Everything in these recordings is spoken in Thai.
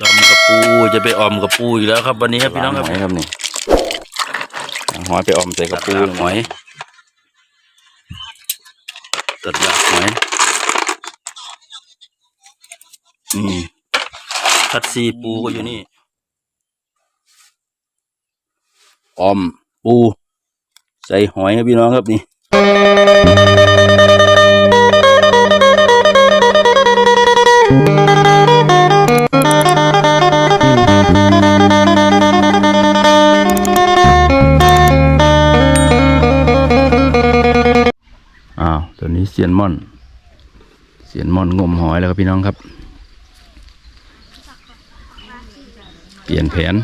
ตำกระปูจะไปออมกระปูอีกแล้วครับ วันนี้ครับพี่น้องครับหอยครับนี่เอาหอยไปออมใส่กระปูตัดรากหอยตัดรากหอยอืมคัดซีปูก็อยู่นี่ออมปู ใส่หอยครับพี่น้องครับนี่ เซียนม่อนเซียนม่อนงมหอยแล้วครับพี่น้องครับ เปลี่ยนแผน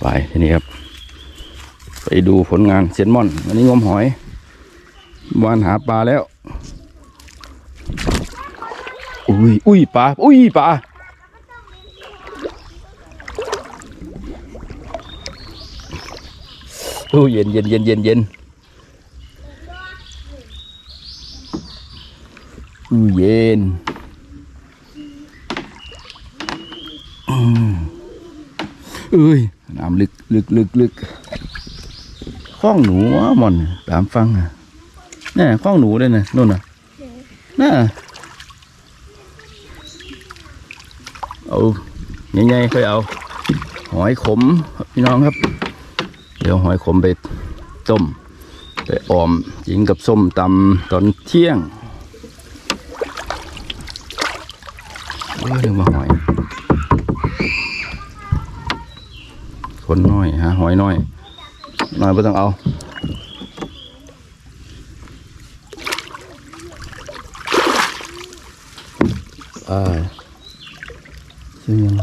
ไปทีนี้ครับ ไปดูผลงานเซียนม่อน วันนี้งมหอยวานหาปลาแล้ว อุ้ยอุ้ยปลาอุ้ยปลา อู้เย็นเย็นเย็นเย็นเย็นอู้เย็นเอ้ยน้ำลึกลึกลึกลึกข้องหนูวะมอนตามฟังอะนี่ข้องหนูเลยนะนู่นน่ะน่ะเอาใหญ่ๆค่อยเอา หอยขมพี่น้องครับ เดี๋ยวหอยขมไปต้ม ไปออมกินกับส้มตำตอนเที่ยงเออดึงมาหอย คนน้อยฮะหอยน้อยน้อยไม่ต้องเอาอ่าซึ่งยังไง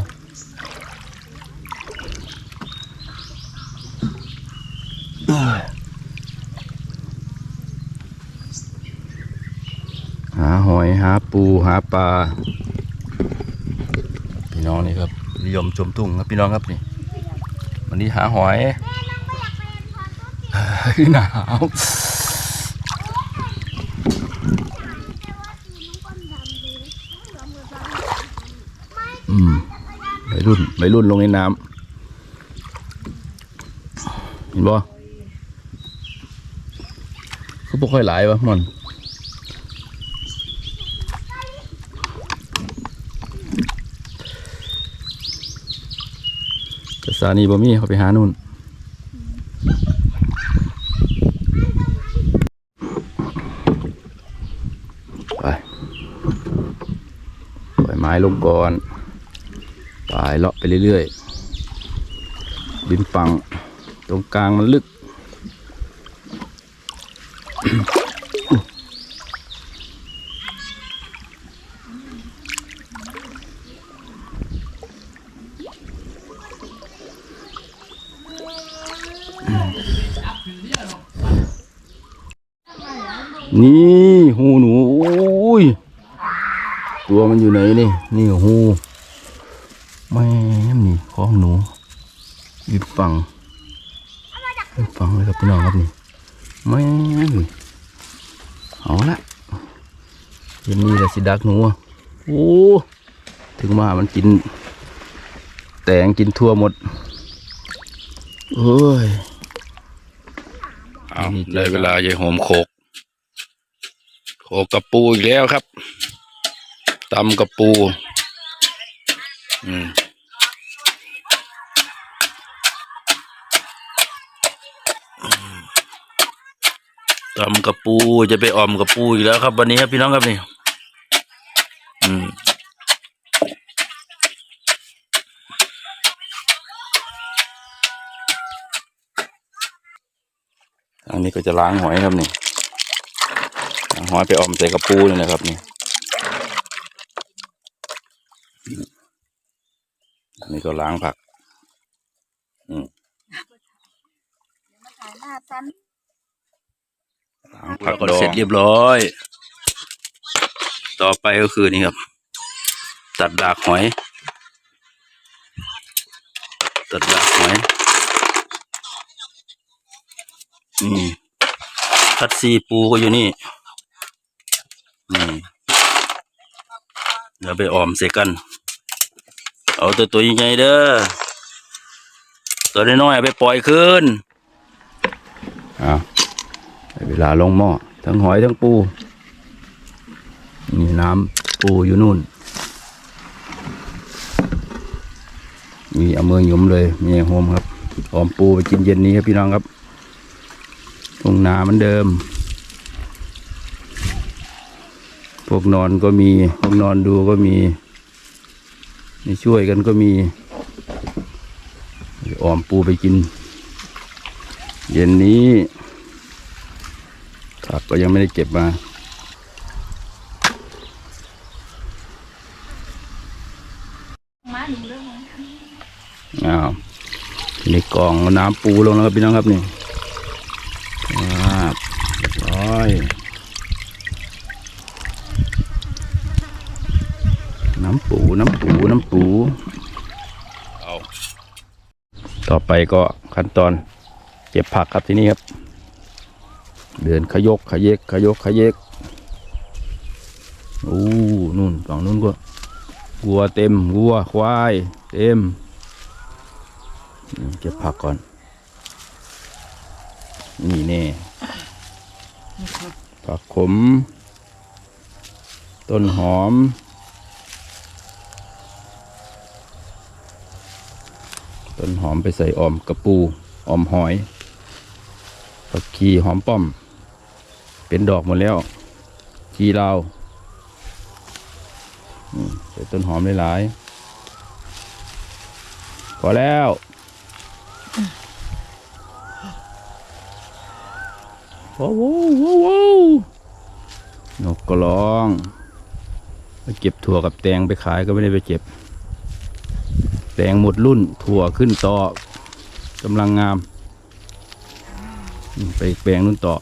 หาหอยหาปูหาปลา พี่น้องนี่ครับนิยมชมทุ่งครับพี่น้องครับนี่วันนี้หาหอยหนาวอืมไปรุ่นไปรุ่นลงในน้ำเห็นบ่ บ่ค่อยหลายวะมันแต่สานีบ่มีเขาไปหานู่นไปปล่อยไม้ลงก่อนปลายเลาะไปเรื่อยๆดินปัง ตรงกลางมันลึก นี่หูหนูโอ้ยตัวมันอยู่ไหนนี่นี่หูแม่มนี่ของหนูยืนฟังยืนฟังเลยครับพี่น้องครับนี่แม่มเอาละเย็นนี้ละสิดักหนูอะโอ้ถึงว่ามันกิน แตงกินทั่วหมดเอ้ยเอาได้เวลายายหอมโคก โขกกระปูอีกแล้วครับตำกระปู อืมตำกระปูจะไปออมกระปูอีกแล้วครับ วันนี้ครับพี่น้องครับนี่อืมอันนี้ก็จะล้างหอยครับนี่ หอยไปออมใส่กระปูนี่นะครับนี่อันนี้ก็ล้างผัก อืมถ่ายหน้าฉันล้างผักก็เสร็จเรียบร้อย ต่อไปก็คือนี่ครับ ตัดดากหอย ตัดดากหอย อืมคัดซีปูก็อยู่นี่ อืมเดี๋ยวไปออมใส่กัน เอาตัวตัวใหญ่เด้อ ตัวน้อยๆเอาไปปล่อยคืนอ่าเวลาลงหม้อทั้งหอยทั้งปูนี่น้ำปูอยู่นู่น มีเอามือหยุมเลยมีโฮมครับหอมปูไปกินเย็นนี้ครับพี่น้องครับทุ่งนาเหมือนเดิม พวกนอนก็มี พวกนอนดูก็มีนี่ช่วยกันก็มีออมปูไปกิน เย็นนี้ผักก็ยังไม่ได้เก็บมาอ้าวในกล่องน้ำปูลงแล้วครับพี่น้องครับนี่ครับเรียบร้อย น้ำปูน้ำปูน้ำปูเอาต่อไปก็ขั้นตอนเก็บผักครับที่นี่ครับ เดินขยกขยเยกขยกขยเยกอู้นู่นฝั่งนู้นก็วัวเต็มวัวควายเต็มอืมเก็บผักก่อน นี่แน่ผักขม ต้นหอม ต้น หอมไปใส่ออมกระปูออมหอยผักชีหอมป้อม เป็นดอกหมดแล้วชีลาวใส่ต้นหอมหลายๆพอแล้วว้าวว้าวว้าวว้าวนกกระร้อง ไปเก็บถั่วกับแตงไปขายก็ไม่ได้ไปเก็บ แตงหมดรุ่นถั่วขึ้นต่อกำลังงาม ไปแปลงนู่นต่อ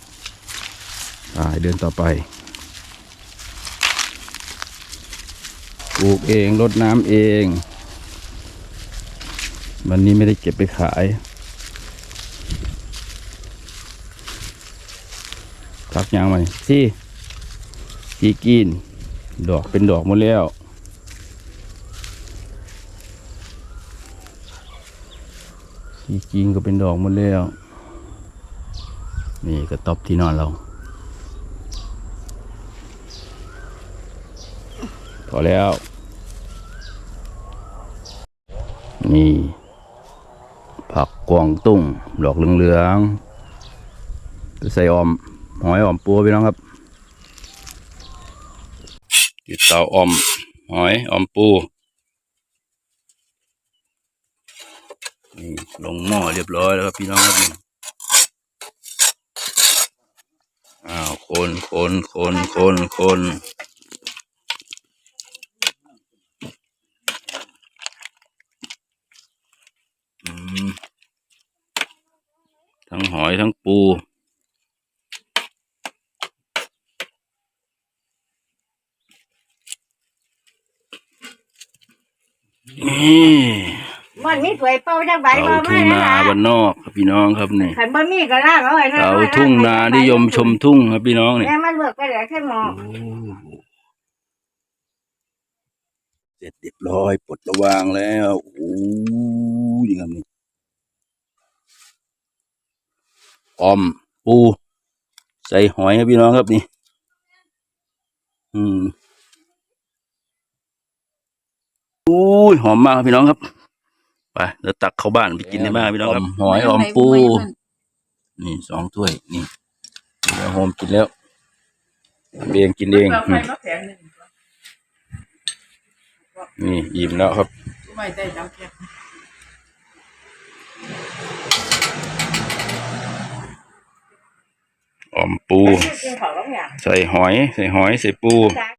ไปเดินต่อไปปลูกเองรดน้ำเอง วันนี้ไม่ได้เก็บไปขายทักยางมาที่ที่กิน ดอกเป็นดอกหมดแล้ว ที่กินก็เป็นดอกหมดแล้ว นี่กระตอบที่นอนเรา พอแล้ว นี่ ผักกวางตุ้ง ดอกเหลืองๆไปใส่ออม หอยออมปูพี่น้องครับติดเตาออม หอยออมปู นี่ลงหม้อเรียบร้อยแล้วครับพี่น้องครับอ้าวคนคนคนคนคนอืมทั้งหอยทั้งปูนี่ มันมีถวยเป่าจังใบเสาบ่ทุ่มางนานะบ้านนอกครับพี่น้องครับนี่ขันบ่มีก็ล่างเอาไว้นะเสาทุ่งนานิยมชมทุ่งครับพี่น้องนี่แม่มันเบิกไปเหลือแค่หมอเสร็จเรียบร้อยปลดระวางแล้วโอ้ยครับนี่ออมปู ใส่หอยครับพี่น้องครับนี่ อืมโอ้ยหอมมากครับพี่น้องครับ ไปเดี๋ยวตักเข้าบ้านไปกินในบ้านพี่น้องครับหอยออมปู นี่สองถ้วย นี่เดี๋ยวโฮมกินแล้วทำเองกินเองอืมนี่อิ่มแล้วครับไม่ได้จำแค่ออมปูกินของแล้วเนี่ยใส่หอย ใส่หอย ใส่ปู